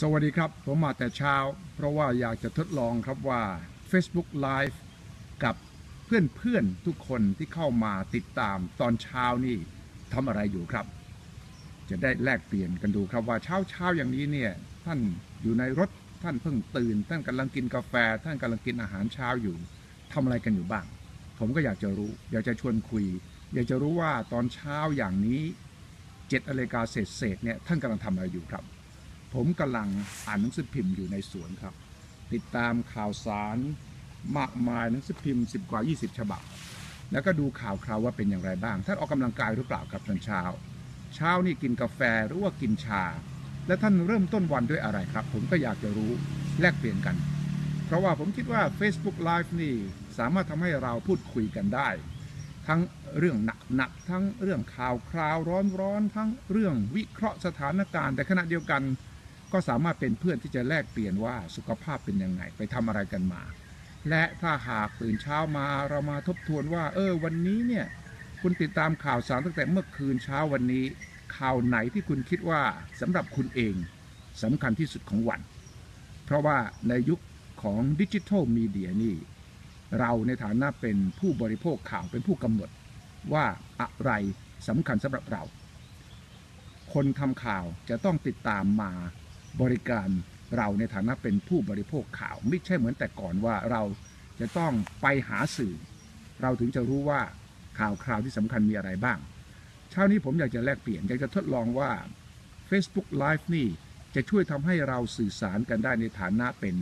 สวัสดีครับ ผมมาแต่เช้า เพราะว่าอยากจะทดลองครับว่า Facebook Live กับเพื่อนๆทุกคนที่เข้ามาติดตามตอนเช้านี่ทำอะไรอยู่ครับ จะได้แลกเปลี่ยนกันดูครับว่าเช้าเช้าอย่างนี้เนี่ยท่านอยู่ในรถท่านเพิ่งตื่น ท่านกำลังกินกาแฟ ท่านกำลังกินอาหารเช้าอยู่ทำอะไรกันอยู่บ้าง ผมก็อยากจะรู้ อยากจะชวนคุย อยากจะรู้ว่าตอนเช้าอย่างนี้เจ็ดนาฬิกาเศษเศษๆเนี่ยท่านกำลังทำอะไรอยู่ครับ ผมกำลังอ่านหนังสือพิมพ์อยู่ในสวนครับ ติดตามข่าวสารมากมายหนังสือพิมพ์ 10 กว่า 20 ฉบับ แล้วก็ดูข่าวคราวว่าเป็นอย่างไรบ้างท่านออกกำลังกายหรือเปล่าครับตอนเช้า เช้านี่กินกาแฟหรือว่ากินชา และท่านเริ่มต้นวันด้วยอะไรครับ ผมก็อยากจะรู้แลกเปลี่ยนกัน เพราะว่าผมคิดว่า Facebook Live นี่สามารถทำให้เราพูดคุยกันได้ ทั้งเรื่องหนักๆทั้งเรื่องข่าวคราวร้อนๆทั้งเรื่องวิเคราะห์สถานการณ์ แต่ขณะเดียวกัน ก็สามารถเป็นเพื่อนที่จะแลกเปลี่ยนว่าสุขภาพเป็นยังไง ไปทำอะไรกันมา และถ้าหากตื่นเช้ามาเรามาทบทวนว่า เออ วันนี้เนี่ยคุณติดตามข่าวสารตั้งแต่เมื่อคืนเช้าวันนี้ ข่าวไหนที่คุณคิดว่าสำหรับคุณเองสำคัญที่สุดของวัน เพราะว่าในยุคของดิจิทัลมีเดียนี่เราในฐานะเป็นผู้บริโภคข่าวเป็นผู้กำหนดว่าอะไรสำคัญสำหรับเรา คนทำข่าวจะต้องติดตามมา บริการเราในฐานะเป็นผู้บริโภคข่าว ไม่ใช่เหมือนแต่ก่อนว่าเราจะต้องไปหาสื่อ เราถึงจะรู้ว่าข่าวคราวที่สำคัญมีอะไรบ้าง เช้านี้ผมอยากจะแลกเปลี่ยน อยากจะทดลองว่า Facebook Live นี่จะช่วยทำให้เราสื่อสารกันได้ในฐานะเป็น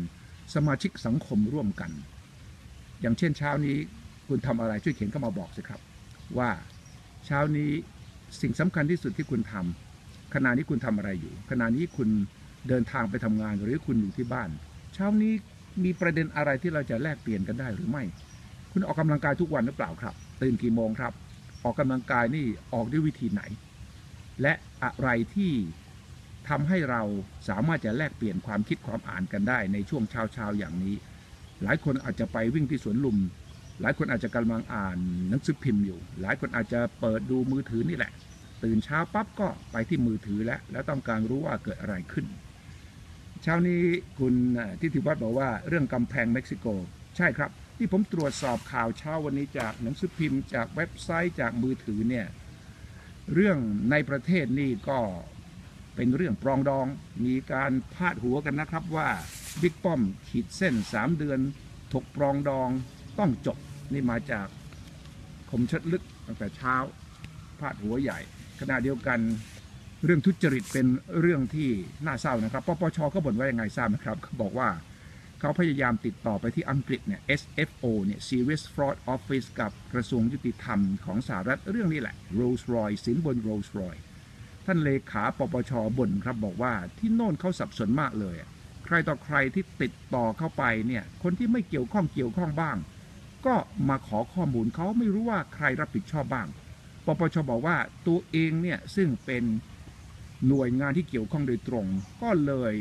สมาชิกสังคมร่วมกัน อย่างเช่นเช้านี้คุณทำอะไรช่วยเขียนเข้ามาบอกสิครับ ว่าเช้านี้สิ่งสำคัญที่สุดที่คุณทำขณะนี้คุณทำอะไรอยู่ ขณะนี้คุณ เดินทางไปทำงานหรือคุณอยู่ที่บ้าน เช้านี้มีประเด็นอะไรที่เราจะแลกเปลี่ยนกันได้หรือไม่ คุณออกกำลังกายทุกวันหรือเปล่าครับ ตื่นกี่โมงครับ ออกกำลังกายนี่ออกด้วยวิธีไหน และอะไรที่ทำให้เราสามารถจะแลกเปลี่ยนความคิดความอ่านกันได้ในช่วงเช้าเช้าๆอย่างนี้ หลายคนอาจจะไปวิ่งที่สวนลุม หลายคนอาจจะกำลังอ่านหนังสือพิมพ์อยู่ หลายคนอาจจะเปิดดูมือถือนี่แหละ ตื่นเช้าปั๊บก็ไปที่มือถือแล้วแล้วต้องการรู้ว่าเกิดอะไรขึ้น เช้านี้คุณทิติวัฒน์บอกว่าเรื่องกำแพงเม็กซิโก ใช่ครับ ที่ผมตรวจสอบข่าวเช้าวันนี้จากหนังสือพิมพ์จากเว็บไซต์จากมือถือเนี่ยเรื่องในประเทศนี่ก็เป็นเรื่องปรองดองมีการพาดหัวกันนะครับว่าบิ๊กป้อมขีดเส้น 3 เดือน ถกปรองดองต้องจบนี่มาจากคมชัดลึกตั้งแต่เช้าพาดหัวใหญ่ขณะเดียวกัน เรื่องทุจริตเป็นเรื่องที่น่าเศร้านะครับ ปปชก็บ่นว่ายังไงทราบนะครับเขาบอกว่าเขาพยายามติดต่อไปที่อังกฤษเนี่ย SFO เนี่ย Serious Fraud Office กับกระทรวงยุติธรรมของสหรัฐเรื่องนี้แหละ Rolls Royce สินบน Rolls Royce ท่านเลขาปปชบ่นครับบอกว่าที่โน่นเขาสับสนมากเลย ใครต่อใครที่ติดต่อเข้าไปเนี่ยคนที่ไม่เกี่ยวข้องเกี่ยวข้องบ้าง ก็มาขอข้อมูลเขาไม่รู้ว่าใครรับผิดชอบบ้าง ปปชบอกว่าตัวเองเนี่ยซึ่งเป็น หน่วยงานที่เกี่ยวข้องโดยตรง ก็เลย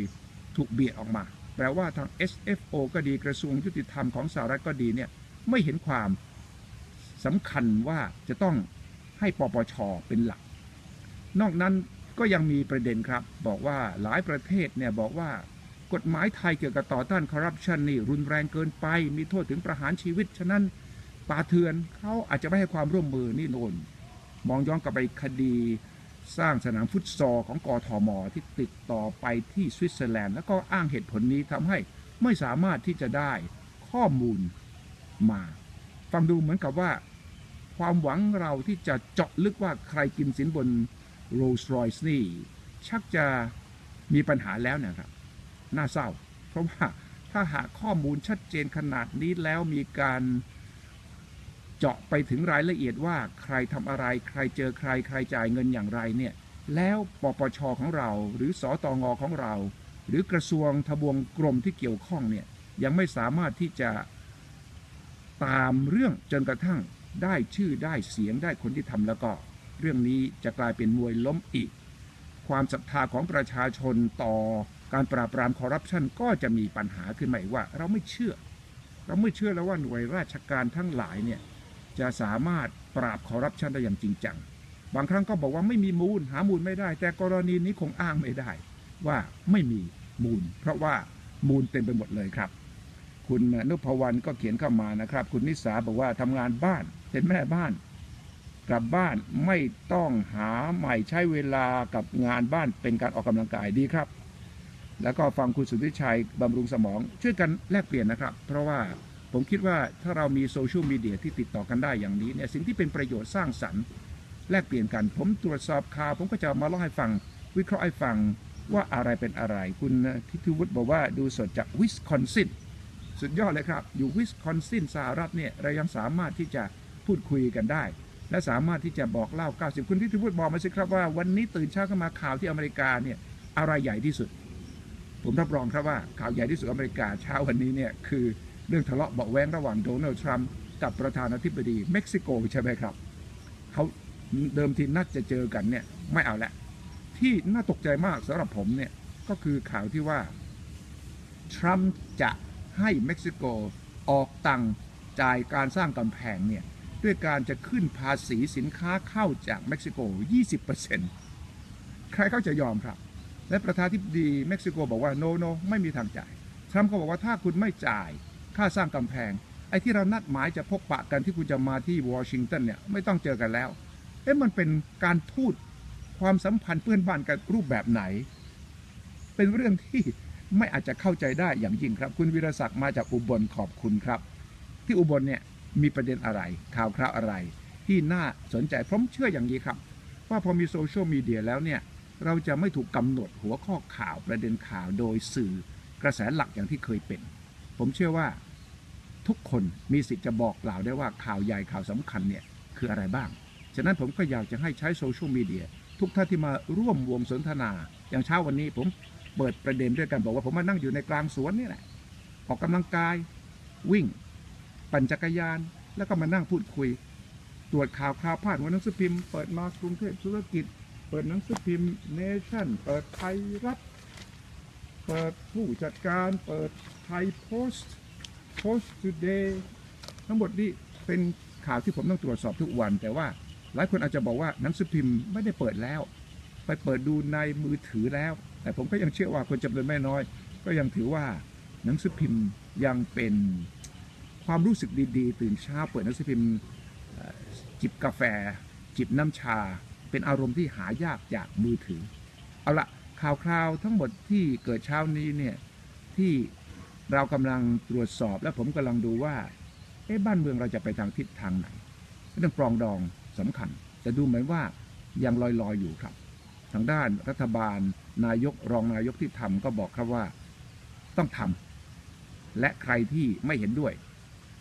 ถูกเบียดออกมา แปลว่าทาง SFO ก็ดีกระทรวงยุติธรรมของสหรัฐก็ดีเนี่ยไม่เห็นความสำคัญว่าจะต้องให้ปปชเป็นหลัก นอกนั้นก็ยังมีประเด็นครับ บอกว่าหลายประเทศเนี่ยบอกว่ากฎหมายไทยเกี่ยวกับต่อต้านคอร์รัปชันนี่รุนแรงเกินไป มีโทษถึงประหารชีวิต ฉะนั้นป่าเถื่อนเขาอาจจะไม่ให้ความร่วมมือนี่โนนมองย้อนกลับไปคดี สร้างสนามฟุตซอลของกทมที่ติดต่อไปที่สวิตเซอร์แลนด์แล้วก็อ้างเหตุผลนี้ทำให้ไม่สามารถที่จะได้ข้อมูลมา ฟังดูเหมือนกับว่า ความหวังเราที่จะเจาะลึกว่าใครกินสินบน Rolls Royce นี่ชักจะมีปัญหาแล้วนะครับ น่าเศร้า เพราะว่าถ้าหากข้อมูลชัดเจนขนาดนี้แล้วมีการ เจาะไปถึงรายละเอียดว่าใครทำอะไร ใครเจอใคร ใครจ่ายเงินอย่างไรเนี่ยแล้วปปชของเรา หรือสอตองอของเรา หรือกระทรวงทบวงกรมที่เกี่ยวข้องเนี่ยยังไม่สามารถที่จะตามเรื่องจนกระทั่งได้ชื่อได้เสียงได้คนที่ทำแล้วก็ เรื่องนี้จะกลายเป็นมวยล้มอีก ความศรัทธาของประชาชนต่อการปราบปรามคอร์รัปชันก็จะมีปัญหาขึ้นมาอีกว่า เราไม่เชื่อ เราไม่เชื่อแล้วว่าหน่วยราชการทั้งหลายเนี่ย จะสามารถปราบคอร์รัปชันได้อย่างจริงจัง บางครั้งก็บอกว่าไม่มีมูลหามูลไม่ได้ แต่กรณีนี้คงอ้างไม่ได้ ว่าไม่มีมูล เพราะว่ามูลเต็มไปหมดเลยครับ คุณนุพวรรณก็เขียนเข้ามานะครับ คุณนิสาบอกว่าทำงานบ้านเป็นแม่บ้าน กลับบ้านไม่ต้องหาใหม่ใช้เวลากับงานบ้านเป็นการออกกำลังกายดีครับ แล้วก็ฟังคุณสุทธิชัยบำรุงสมองช่วยกันแลกเปลี่ยนนะครับ เพราะว่า ผมคิดว่าถ้าเรามีโซเชียลมีเดียที่ติดต่อกันได้อย่างนี้เนี่ยสิ่งที่เป็นประโยชน์สร้างสรรค์แลกเปลี่ยนกัน ผมตรวจสอบข่าวผมก็จะมาเล่าให้ฟัง วิเคราะห์ให้ฟังว่าอะไรเป็นอะไร คุณทิติวุฒิบอกว่าดูสดจากวิสคอนซินสุดยอดเลยครับ อยู่วิสคอนซินสหรัฐเนี่ยเรายังสามารถที่จะพูดคุยกันได้ และสามารถที่จะบอกเล่า 90 คุณทิติวุฒิบอกมาสิครับว่าวันนี้ตื่นเช้าขึ้นมาข่าวที่อเมริกาเนี่ยอะไรใหญ่ที่สุด ผมรับรองครับว่าข่าวใหญ่ที่สุดอเมริกาเช้าวันนี้เนี่ยคือ รื่องทะเลาะเบาแว้งระหว่างโดนัลด์ทรัมป์กับประธานาธิบดีเม็กซิโกใช่ไหมครับเขาเดิมทีนัดจะเจอกันเนี่ยไม่เอาละ ที่น่าตกใจมากสำหรับผมเนี่ยก็คือข่าวที่ว่าทรัมป์จะให้เม็กซิโกออกตังจ่ายการสร้างกำแพงเนี่ยด้วยการจะขึ้นภาษีสินค้าเข้าจากเม็กซิโก 20%ใครเขาจะยอมครับ และประธานาธิบดีเม็กซิโกบอกว่า no no ไม่มีทางจ่าย ทรัมป์ก็บอกว่าถ้าคุณไม่จ่าย ค่าสร้างกำแพง ไอ้ที่เรานัดหมายจะพบปะกันที่คุณจะมาที่วอชิงตันเนี่ยไม่ต้องเจอกันแล้ว เอ๊ะมันเป็นการพูดความสัมพันธ์เพื่อนบ้านกันรูปแบบไหน เป็นเรื่องที่ไม่อาจจะเข้าใจได้อย่างยิ่งครับ คุณวิรศักดิ์มาจากอุบลขอบคุณครับ ที่อุบลเนี่ยมีประเด็นอะไร ข่าวคราวอะไร ที่น่าสนใจผมเชื่ออย่างนี้ครับ ว่าพอมีโซเชียลมีเดียแล้วเนี่ยเราจะไม่ถูกกำหนดหัวข้อข่าวประเด็นข่าวโดยสื่อกระแสหลักอย่างที่เคยเป็น ผมเชื่อว่าทุกคนมีสิทธิ์จะบอกกล่าวได้ว่าข่าวใหญ่ข่าวสำคัญเนี่ยคืออะไรบ้าง ฉะนั้นผมก็อยากจะให้ใช้โซเชียลมีเดียทุกท่านที่มาร่วมวงสนทนา อย่างเช้าวันนี้ผมเปิดประเด็นด้วยกันบอกว่าผมมานั่งอยู่ในกลางสวนนี่แหละ ออกกำลังกาย วิ่ง ปั่นจักรยาน แล้วก็มานั่งพูดคุย ตรวจข่าวข่าวผ่านวันหนังสือพิมพ์ เปิดมากรุงเทพธุรกิจ เปิดหนังสือพิมพ์เนชั่น เปิดไทยรัฐ เปิดผู้จัดการ เปิดไทยโพสต์โพสต์ทูเดย์ทั้งหมดนี้เป็นข่าวที่ผมต้องตรวจสอบทุกวัน แต่ว่าหลายคนอาจจะบอกว่าหนังสือพิมพ์ไม่ได้เปิดแล้ว ไปเปิดดูในมือถือแล้ว แต่ผมก็ยังเชื่อว่าคนจำนวนไม่น้อย ก็ยังถือว่าหนังสือพิมพ์ยังเป็นความรู้สึกดีๆ ตื่นเช้าเปิดหนังสือพิมพ์จิบกาแฟ จิบน้ำชา เป็นอารมณ์ที่หายากจากมือถือ เอาละ ข่าวคราวทั้งหมดที่เกิดเช้านี้เนี่ยที่เรากำลังตรวจสอบและผมกำลังดูว่าเอ๊ะบ้านเมืองเราจะไปทางทิศทางไหนเรื่องปรองดองสำคัญ แต่ดูเหมือนว่ายังลอยๆอยู่ครับ ทางด้านรัฐบาลนายกรองนายกที่ทำก็บอกครับว่าต้องทำและใครที่ไม่เห็นด้วย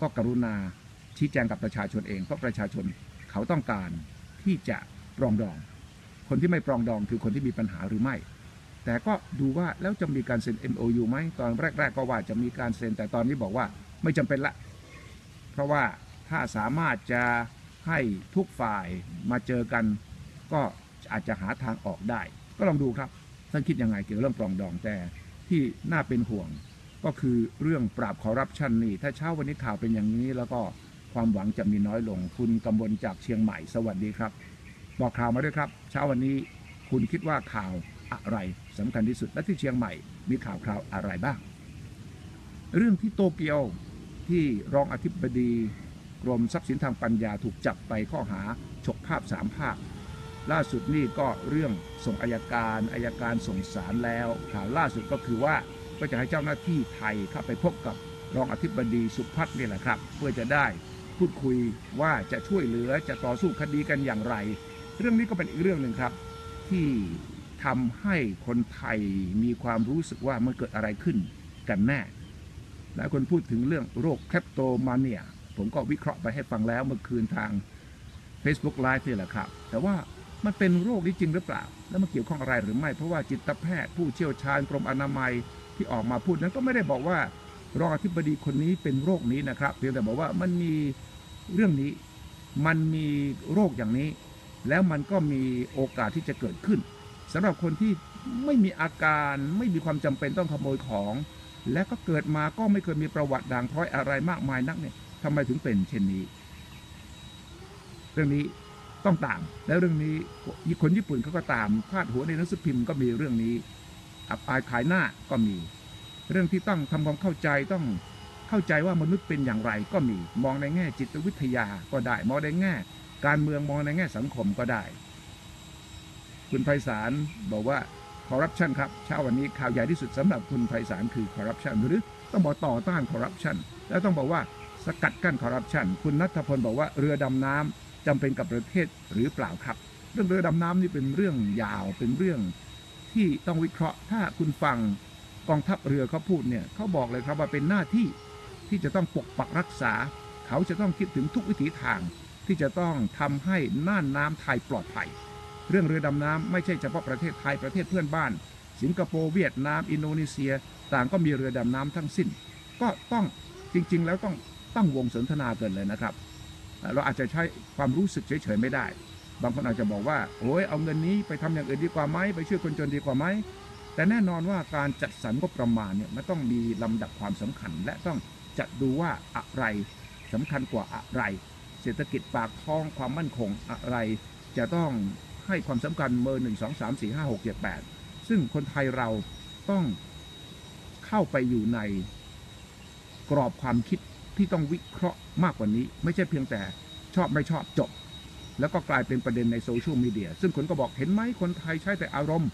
ก็กรุณาชี้แจงกับประชาชนเองเพราะประชาชนเขาต้องการที่จะปรองดอง คนที่ไม่ปรองดองคือคนที่มีปัญหาหรือไม่ แต่ก็ดูว่าแล้วจะมีการเซ็น MOU ไหมตอนแรก ๆ ก็ว่าจะมีการเซ็นแต่ตอนนี้บอกว่าไม่จำเป็นละ เพราะว่าถ้าสามารถจะให้ทุกฝ่ายมาเจอกัน ก็อาจจะหาทางออกได้ ก็ลองดูครับท่านคิดยังไงเกี่ยวกับเรื่องปรองดองแต่ที่น่าเป็นห่วงก็คือเรื่องปราบคอร์รัปชันนี่ถ้าเช้าวันนี้ข่าวเป็นอย่างนี้ แล้วก็ความหวังจะมีน้อยลง คุณกำบลจากเชียงใหม่สวัสดีครับ บอกข่าวมาด้วยครับ เช้าวันนี้คุณคิดว่าข่าวอะไร สำคัญที่สุดและที่เชียงใหม่มีข่าวคราวอะไรบ้าง เรื่องที่โตเกียวที่รองอธิบดีกรมทรัพย์สินทางปัญญาถูกจับไปข้อหาฉกภาพสามภาพ ล่าสุดนี่ก็เรื่องส่งอายการอายการส่งสารแล้วข่าวล่าสุดก็คือว่าก็จะให้เจ้าหน้าที่ไทยเข้าไปพบกับรองอธิบดีสุพัฒน์นี่แหละครับ เพื่อจะได้พูดคุยว่าจะช่วยเหลือจะต่อสู้คดีกันอย่างไร เรื่องนี้ก็เป็นอีกเรื่องหนึ่งครับ ที่ ทำให้คนไทยมีความรู้สึกว่ามันเกิดอะไรขึ้นกันแน่หลายคนพูดถึงเรื่องโรคแคปโตมาเนียผมก็วิเคราะห์ไปให้ฟังแล้วเมื่อคืนทาง Facebook Live นี่แหละครับ แต่ว่ามันเป็นโรคนี้จริงหรือเปล่า แล้วมันเกี่ยวข้องอะไรหรือไม่ เพราะว่าจิตแพทย์ผู้เชี่ยวชาญกรมอนามัยที่ออกมาพูดนั้นก็ไม่ได้บอกว่ารองอธิบดีคนนี้เป็นโรคนี้นะครับเพียงแต่บอกว่ามันมีเรื่องนี้มันมีโรคอย่างนี้ แล้วมันก็มีโอกาสที่จะเกิดขึ้น สำหรับคนที่ไม่มีอาการไม่มีความจำเป็นต้องขโมยของ และก็เกิดมาก็ไม่เคยมีประวัติด่างพร้อยอะไรมากมายนักเนี่ยทำไมถึงเป็นเช่นนี้ เรื่องนี้ต้องตาม แล้วเรื่องนี้คนญี่ปุ่นเขาก็ตามพาดหัวในหนังสือพิมพ์ก็มีเรื่องนี้ อับอายขายหน้าก็มี เรื่องที่ต้องทำความเข้าใจต้องเข้าใจว่ามนุษย์เป็นอย่างไรก็มี มองในแง่จิตวิทยาก็ได้ มองในแง่ การเมืองมองในแง่สังคมก็ได้ คุณไพศาลบอกว่าคอร์รัปชันครับเช้าวันนี้ข่าวใหญ่ที่สุดสำหรับคุณไพศาลคือคอร์รัปชันหรือต้องบอกต่อต้านคอร์รัปชันแล้วต้องบอกว่าสกัดกั้นคอร์รัปชันคุณนัทพลบอกว่าเรือดำน้ำจำเป็นกับประเทศหรือเปล่าครับ เรื่องเรือดำน้ำนี่เป็นเรื่องยาวเป็นเรื่องที่ต้องวิเคราะห์ ถ้าคุณฟังกองทัพเรือเขาพูดเนี่ยเขาบอกเลยครับว่าเป็นหน้าที่ที่จะต้องปกปักรักษา เขาจะต้องคิดถึงทุกวิถีทางที่จะต้องทำให้น่านน้ำไทยปลอดภัย เรื่องเรือดำน้ำไม่ใช่เฉพาะประเทศไทยประเทศเพื่อนบ้าน สิงคโปร์เวียดนาม อินโดนีเซีย ต่างก็มีเรือดำน้ำทั้งสิ้น ก็ต้องจริง ๆ แล้วต้องตั้งวงสนทนาเกินเลยนะครับ เราอาจจะใช้ความรู้สึกเฉยๆไม่ได้ บางคนอาจจะบอกว่าโอ้ยเอาเงินนี้ไปทำอย่างอื่นดีกว่าไหมไปช่วยคนจนดีกว่าไหมแต่แน่นอนว่าการจัดสรรงบประมาณเนี่ยมันต้องมีลำดับความสำคัญ และต้องจัดดูว่าอะไรสำคัญกว่าอะไร เศรษฐกิจปากท้องความมั่นคงอะไรจะต้อง ให้ความสำคัญเบอร์หนึ่งสองสามสี่ห้าหกเจ็ดแปดซึ่งคนไทยเราต้องเข้าไปอยู่ในกรอบความคิดที่ต้องวิเคราะห์มากกว่านี้ ไม่ใช่เพียงแต่ชอบไม่ชอบจบ แล้วก็กลายเป็นประเด็นในโซเชียลมีเดียซึ่งคนก็บอกเห็นไหมคนไทยใช้แต่อารมณ์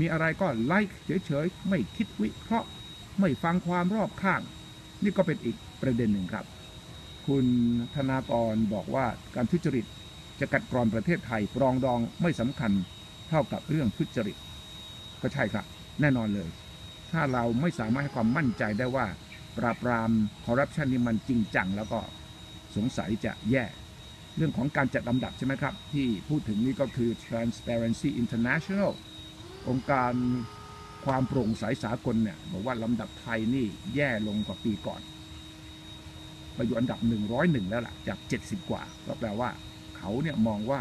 มีอะไรก็ไลค์เฉยๆ ไม่คิดวิเคราะห์ ไม่ฟังความรอบข้าง นี่ก็เป็นอีกประเด็นหนึ่งครับ คุณธนากรบอกว่าการทุจริต จะกัดกร่อนประเทศไทยปรองดองไม่สำคัญเท่ากับเรื่องทุจริต ก็ใช่ครับ แน่นอนเลย ถ้าเราไม่สามารถให้ความมั่นใจได้ว่า ปราบปรามคอร์รัปชันนี่มันจริงจังแล้วก็สงสัยจะแย่ เรื่องของการจัดลำดับใช่ไหมครับ ที่พูดถึงนี่ก็คือ Transparency International องค์การความโปร่งใสสากลเนี่ยบอกว่าลำดับไทยนี่แย่ลงกว่าปีก่อน ไปอยู่อันดับ 101 แล้วล่ะ จาก 70 กว่า ก็แปลว่า เขาเนี่ยมองว่า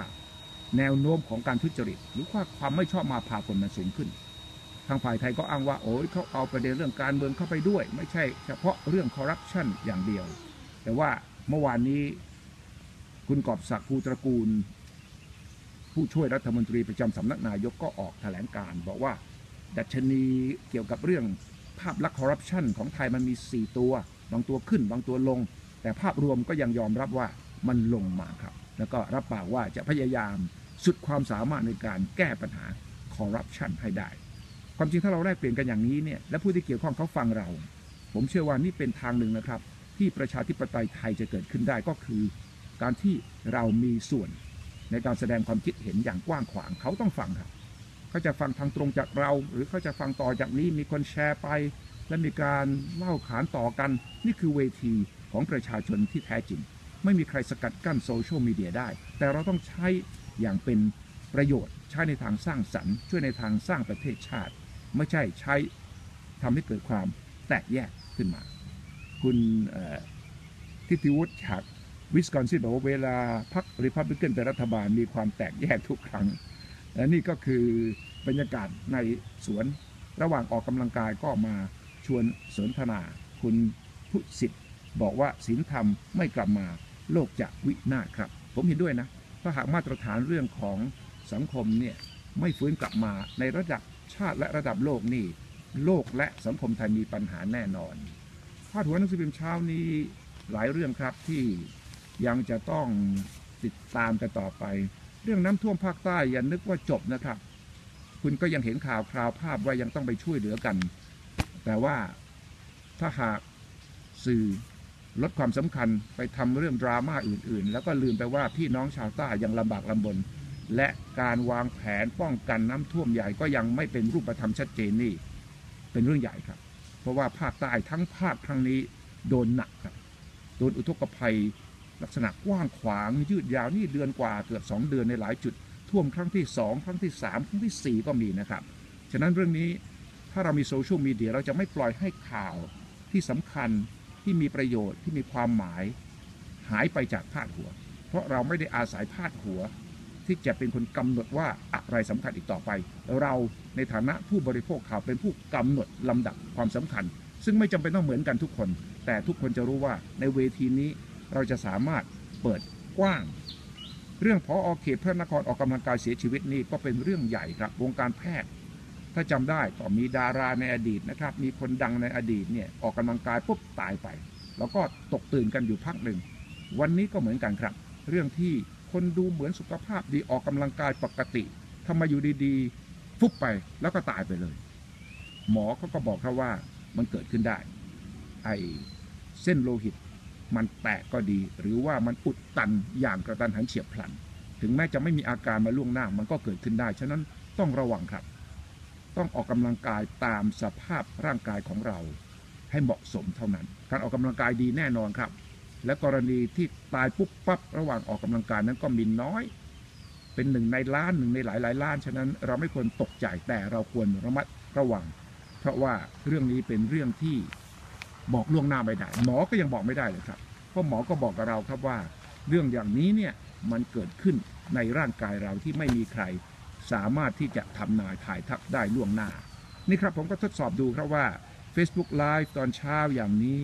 แนวโน้มของการทุจริต หรือว่าความไม่ชอบมาพากลมันสูงขึ้น ทางฝ่ายไทยก็อ้างว่าโอ้ยเขาเอาประเด็นเรื่องการเมืองเข้าไปด้วย ไม่ใช่เฉพาะเรื่องคอร์รัปชันอย่างเดียว แต่ว่าเมื่อวานนี้คุณกอบศักดิ์ภูตระกูล ผู้ช่วยรัฐมนตรีประจำสำนักนายกก็ออกแถลงการบอกว่า ดัชนีเกี่ยวกับเรื่องภาพลักษณ์คอร์รัปชันของไทยมันมี 4 ตัว บางตัวขึ้น บางตัวลง แต่ภาพรวมก็ยังยอมรับว่ามันลงมาครับ แล้วก็รับปากว่าจะพยายามสุดความสามารถในการแก้ปัญหาคอร์รัปชันให้ได้ ความจริงถ้าเราได้เปลี่ยนกันอย่างนี้เนี่ยและผู้ที่เกี่ยวข้องเขาฟังเรา ผมเชื่อว่านี่เป็นทางหนึ่งนะครับ ที่ประชาธิปไตยไทยจะเกิดขึ้นได้ก็คือ การที่เรามีส่วนในการแสดงความคิดเห็นอย่างกว้างขวางเขาต้องฟังครับเขาจะฟังทางตรงจากเรา หรือเขาจะฟังต่อจากนี้มีคนแชร์ไป และมีการเล่าขานต่อกัน นี่คือเวทีของประชาชนที่แท้จริง ไม่มีใครสกัดกั้นโซเชียลมีเดียได้ แต่เราต้องใช้อย่างเป็นประโยชน์ ใช้ในทางสร้างสรรค์ ช่วยในทางสร้างประเทศชาติ ไม่ใช่ใช้ทำให้เกิดความแตกแยกขึ้นมา คุณทิติวุฒิฉากวิสคอนซินบอกว่าเวลาพรรคริพับลิกันเป็นรัฐบาลมีความแตกแยกทุกครั้งและนี่ก็คือบรรยากาศในสวนระหว่างออกกำลังกายก็มาชวนสนทนา คุณพุสิทธิ์บอกว่าศีลธรรมไม่กลับมา โลกจะวินาศครับ ผมเห็นด้วยนะ ถ้าหากมาตรฐานเรื่องของสังคมเนี่ยไม่ฟื้นกลับมาในระดับชาติและระดับโลกนี่ โลกและสังคมไทยมีปัญหาแน่นอนพาดหัวหนังสือพิมพ์เช้านี้หลายเรื่องครับที่ยังจะต้องติดตามกันต่อไป เรื่องน้ำท่วมภาคใต้อย่านึกว่าจบนะครับ คุณก็ยังเห็นข่าวคราวภาพว่ายังต้องไปช่วยเหลือกัน แต่ว่าถ้าหากสื่อ ลดความสำคัญไปทำเรื่องดราม่าอื่นๆ แล้วก็ลืมไปว่าพี่น้องชาวใต้ยังลำบากลำบน และการวางแผนป้องกันน้ำท่วมใหญ่ก็ยังไม่เป็นรูปธรรมชัดเจนนี่ เป็นเรื่องใหญ่ครับ เพราะว่าภาคใต้ทั้งภาคครั้งนี้โดนหนักครับ โดนอุทกภัย ลักษณะกว้างขวางยืดยาวนี่เดือนกว่าเกือบ 2 เดือนในหลายจุด ท่วมครั้งที่ 2 ครั้งที่ 3 ครั้งที่ 4 ก็มีนะครับ ฉะนั้นเรื่องนี้ถ้าเรามีโซเชียลมีเดียเราจะไม่ปล่อยให้ข่าวที่สำคัญ ที่มีประโยชน์ที่มีความหมายหายไปจากพาดหัว เพราะเราไม่ได้อาศัยพาดหัว ที่จะเป็นคนกำหนดว่าอะไรสำคัญอีกต่อไป เราในฐานะผู้บริโภคข่าวเป็นผู้กำหนดลำดับความสำคัญ ซึ่งไม่จำเป็นต้องเหมือนกันทุกคน แต่ทุกคนจะรู้ว่าในเวทีนี้เราจะสามารถเปิดกว้าง เรื่องพออเขตพระนครออกกำลังกายเสียชีวิตนี่ก็เป็นเรื่องใหญ่ครับวงการแพทย์ ถ้าจำได้ก็มีดาราในอดีตนะครับ มีคนดังในอดีตเนี่ยออกกำลังกายปุ๊บตายไป แล้วก็ตกตื่นกันอยู่พักหนึ่ง วันนี้ก็เหมือนกันครับ เรื่องที่คนดูเหมือนสุขภาพดีออกกำลังกายปกติทำไมอยู่ดีๆ ฟุบไปแล้วก็ตายไปเลย หมอเขาก็บอกครับว่ามันเกิดขึ้นได้ ไอเส้นโลหิตมันแตกก็ดี หรือว่ามันอุดตันอย่างกระตันหันเฉียบพลัน ถึงแม้จะไม่มีอาการมาล่วงหน้ามันก็เกิดขึ้นได้ ฉะนั้นต้องระวังครับ ต้องออกกำลังกายตามสภาพร่างกายของเราให้เหมาะสมเท่านั้น การออกกำลังกายดีแน่นอนครับ และกรณีที่ตายปุ๊บปั๊บระหว่างออกกำลังกายนั้นก็มีน้อย เป็นหนึ่งในล้านหนึ่งในหลายหลายล้าน ฉะนั้นเราไม่ควรตกใจแต่เราควรระมัดระวัง เพราะว่าเรื่องนี้เป็นเรื่องที่บอกล่วงหน้าไม่ได้หมอก็ยังบอกไม่ได้เลยครับ เพราะหมอก็บอกกับเราครับว่า เรื่องอย่างนี้เนี่ยมันเกิดขึ้นในร่างกายเราที่ไม่มีใคร สามารถที่จะทำนายถ่ายทักได้ล่วงหน้า นี่ครับผมก็ทดสอบดูครับว่า Facebook Live ตอนเช้าอย่างนี้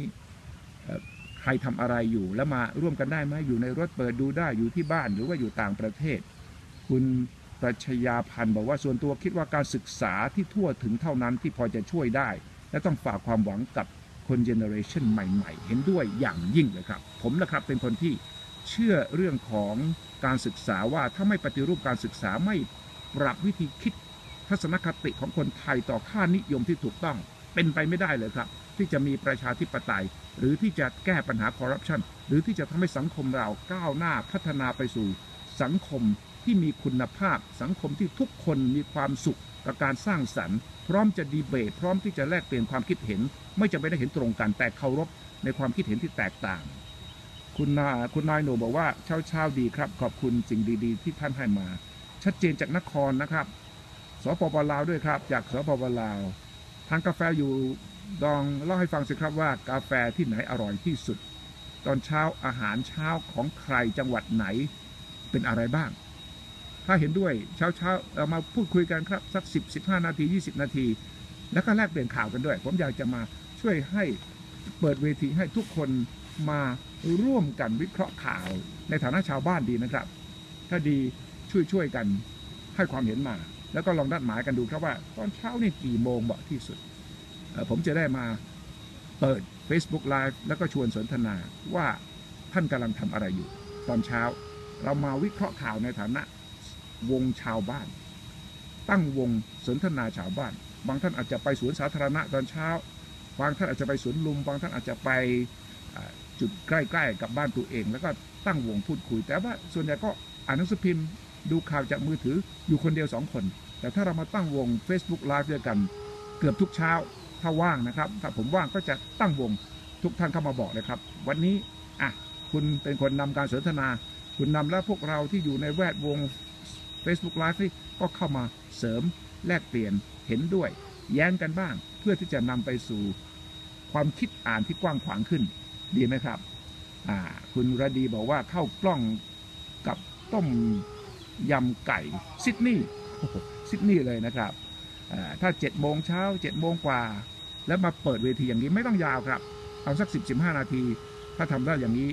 ใครทำอะไรอยู่แล้วมาร่วมกันได้ไหมอยู่ในรถเปิดดูได้อยู่ที่บ้านหรือว่าอยู่ต่างประเทศ คุณประชยาพันธ์บอกว่าส่วนตัวคิดว่าการศึกษาที่ทั่วถึงเท่านั้นที่พอจะช่วยได้ และต้องฝากความหวังกับคนเจเนอเรชันใหม่ ๆ เห็นด้วยอย่างยิ่งเลยครับ ผมนะครับเป็นคนที่เชื่อเรื่องของการศึกษาว่าถ้าไม่ปฏิรูปการศึกษาไม่ ปรับวิธีคิดทัศนคติของคนไทยต่อค่านิยมที่ถูกต้องเป็นไปไม่ได้เลยครับ ที่จะมีประชาธิปไตย หรือที่จะแก้ปัญหาคอร์รัปชันหรือที่จะทำให้สังคมเราก้าวหน้าพัฒนาไปสู่สังคมที่มีคุณภาพ สังคมที่ทุกคนมีความสุขกับการสร้างสรรค์ พร้อมจะดีเบต พร้อมที่จะแลกเปลี่ยนความคิดเห็น ไม่จะไม่ได้เห็นตรงกันแต่เคารพในความคิดเห็นที่แตกต่าง คุณนาคุณนายหนูบอกว่าเช้าเช้าดีครับ ขอบคุณสิ่งดี ๆ ที่ท่านให้มา ชัดเจนจากนครนะครับสปปลาวด้วยครับ จากสปปลาวทานกาแฟอยู่ดองเล่าให้ฟังสิครับว่ากาแฟที่ไหนอร่อยที่สุด ตอนเช้าอาหารเช้าของใครจังหวัดไหนเป็นอะไรบ้าง ถ้าเห็นด้วยเช้าเช้าเรามาพูดคุยกันครับ สัก 10 15 นาที 20 นาที แล้วก็แลกเปลี่ยนข่าวกันด้วย ผมอยากจะมาช่วยให้เปิดเวทีให้ทุกคนมาร่วมกันวิเคราะห์ข่าว ในฐานะชาวบ้านดีนะครับ ถ้าดี ช่วยช่วยๆกันให้ความเห็นมา แล้วก็ลองนัดหมายกันดูครับว่า ตอนเช้านี่กี่โมงเหมาะที่สุด ผมจะได้มาเปิด Facebook Live แล้วก็ชวนสนทนาว่าท่านกำลังทำอะไรอยู่ ตอนเช้าเรามาวิเคราะห์ข่าวในฐานะวงชาวบ้าน ตั้งวงสนทนาชาวบ้าน บางท่านอาจจะไปสวนสาธารณะตอนเช้า บางท่านอาจจะไปสวนลุม บางท่านอาจจะไปจุดใกล้ ๆ กับบ้านตัวเอง แล้วก็ตั้งวงพูดคุย แต่ว่าส่วนใหญ่ก็อ่านหนังสือพิมพ์ ดูข่าวจากมือถืออยู่คนเดียวสองคน แต่ถ้าเรามาตั้งวง Facebook Live ด้วยกันเกือบทุกเช้าถ้าว่างนะครับ ถ้าผมว่างก็จะตั้งวงทุกท่านเข้ามาบอกเลยครับ วันนี้อะคุณเป็นคนนำการสนทนา คุณนำและพวกเราที่อยู่ในแวดวง Facebook Live นี่ก็เข้ามาเสริมแลกเปลี่ยนเห็นด้วย แย้งกันบ้าง เพื่อที่จะนำไปสู่ความคิดอ่านที่กว้างขวางขึ้น ดีไหมครับ อ่า คุณระดีบอกว่าเข้ากล้องกับต้ม ยำไก่ซิดนีย์ซิดนีย์เลยนะครับถ้า7จ็ดโมงเช้า7จ็ดโมงกว่า แล้วมาเปิดเวทีอย่างนี้ไม่ต้องยาวครับ เอาสัก 10 15 นาที ถ้าทำได้อย่างนี้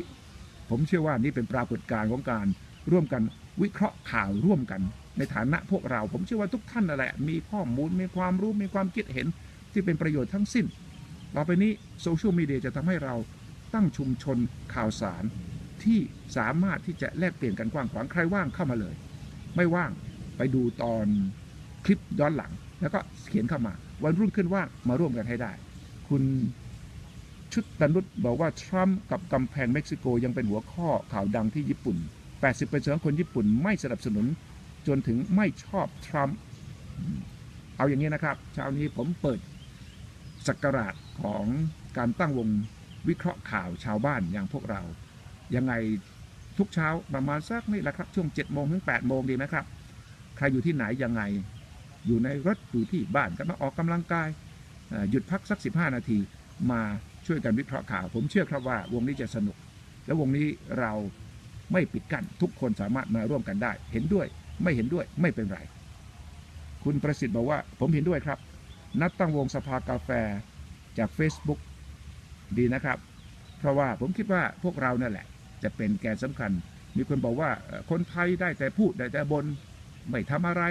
ผมเชื่อว่านี่เป็นปรากฏการณ์ของการร่วมกันวิเคราะห์ข่าวร่วมกัน ในฐานะพวกเรา ผมเชื่อว่าทุกท่านนั่นแหละมีข้อมูลมีความรู้มีความคิดเห็นที่เป็นประโยชน์ทั้งสิ้นต่อไปนี้โซเชียลมีเดียจะทำให้เราตั้งชุมชนข่าวสารที่สามารถที่จะแลกเปลี่ยนกันกว้างขวางใครว่างเข้ามาเลย ไม่ว่างไปดูตอนคลิปย้อนหลัง แล้วก็เขียนเข้ามา วันรุ่งขึ้นว่างมาร่วมกันให้ได้ คุณชุดตนุษบอกว่า ทรัมป์กับกำแพงเม็กซิโกยังเป็นหัวข้อข่าวดังที่ญี่ปุ่น 80%ของคนญี่ปุ่นไม่สนับสนุน จนถึงไม่ชอบทรัมป์เอาอย่างนี้นะครับเช้านี้ผมเปิดสักราชของการตั้งวงวิเคราะห์ข่าวชาวบ้านอย่างพวกเรา ยังไง ทุกเช้าประมาณสักนี่แหละครับ ช่วง7โมงถึง8โมงดีไหมครับ ใครอยู่ที่ไหนยังไง อยู่ในรถอยู่ที่บ้านก็มาออกกำลังกายหยุดพักสัก 15 นาทีมาช่วยกันวิเคราะห์ข่าว ผมเชื่อครับว่าวงนี้จะสนุก และวงนี้เราไม่ปิดกั้นทุกคนสามารถมาร่วมกันได้ เห็นด้วยไม่เห็นด้วยไม่เป็นไร คุณประสิทธิ์บอกว่าผมเห็นด้วยครับ นัดตั้งวงสภากาแฟจาก Facebook ดีนะครับ เพราะว่าผมคิดว่าพวกเรานั่นแหละ จะเป็นแกนสำคัญ มีคนบอกว่าคนไทยได้แต่พูดได้แต่บนไม่ทำอะไร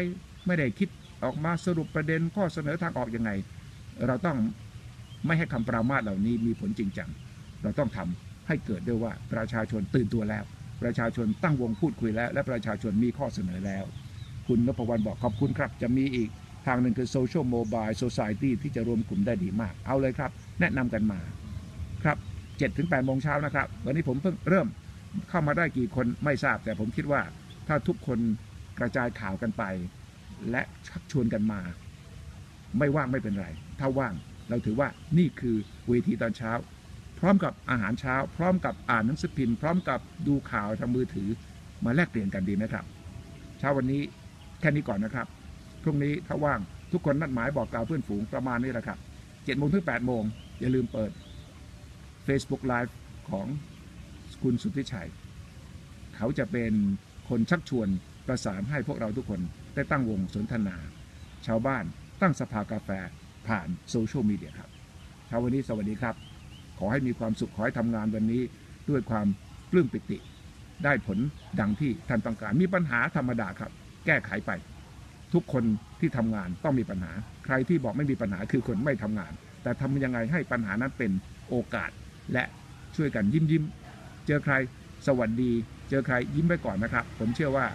ไม่ได้คิดออกมาสรุปประเด็นข้อเสนอทางออกยังไง เราต้องไม่ให้คำปรามาสเหล่านี้มีผลจริงจังเราต้องทำให้เกิดด้วยว่าประชาชนตื่นตัวแล้ว ประชาชนตั้งวงพูดคุยแล้ว และประชาชนมีข้อเสนอแล้ว คุณนพวรรณบอกขอบคุณครับ จะมีอีกทางหนึ่งคือ Social Mobile Society ที่จะรวมกลุ่มได้ดีมาก เอาเลยครับ แนะนำกันมา ครับ7ถึง8โมงเช้านะครับ วันนี้ผมเพิ่งเริ่ม เข้ามาได้กี่คนไม่ทราบแต่ผมคิดว่าถ้าทุกคนกระจายข่าวกันไป และชักชวนกันมา ไม่ว่างไม่เป็นไร ถ้าว่างเราถือว่านี่คือเวทีตอนเช้า พร้อมกับอาหารเช้า พร้อมกับอ่านหนังสือพิมพ์พร้อมกับดูข่าวทางมือถือมาแลกเปลี่ยนกันดีไหมครับ เช้าวันนี้แค่นี้ก่อนนะครับพรุ่งนี้ถ้าว่างทุกคนนัดหมายบอกกล่าวเพื่อนฝูงประมาณนี้แหละครับ7โมงถึง8โมงอย่าลืมเปิด Facebook Live ของ คุณสุทธิชัย เขาจะเป็นคนชักชวนประสานให้พวกเราทุกคนได้ตั้งวงสนทนา ชาวบ้านตั้งสภากาแฟผ่านโซเชียลมีเดียครับเช้าวันนี้สวัสดีครับ ขอให้มีความสุขขอให้ทำงานวันนี้ด้วยความปลื้มปิติ ได้ผลดังที่ท่านต้องการมีปัญหาธรรมดาครับ แก้ไขไป ทุกคนที่ทำงานต้องมีปัญหา ใครที่บอกไม่มีปัญหาคือคนไม่ทำงาน แต่ทำยังไงให้ปัญหานั้นเป็นโอกาส และช่วยกันยิ้มยิ้ม เจอใครสวัสดี เจอใครยิ้มไปก่อนนะครับ ผมเชื่อว่า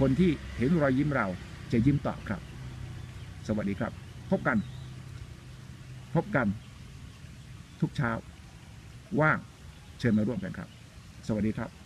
คนที่เห็นรอยยิ้มเราจะยิ้มตอบครับ สวัสดีครับ พบกัน พบกัน ทุกเช้า ว่างเชิญมาร่วมกันครับ สวัสดีครับ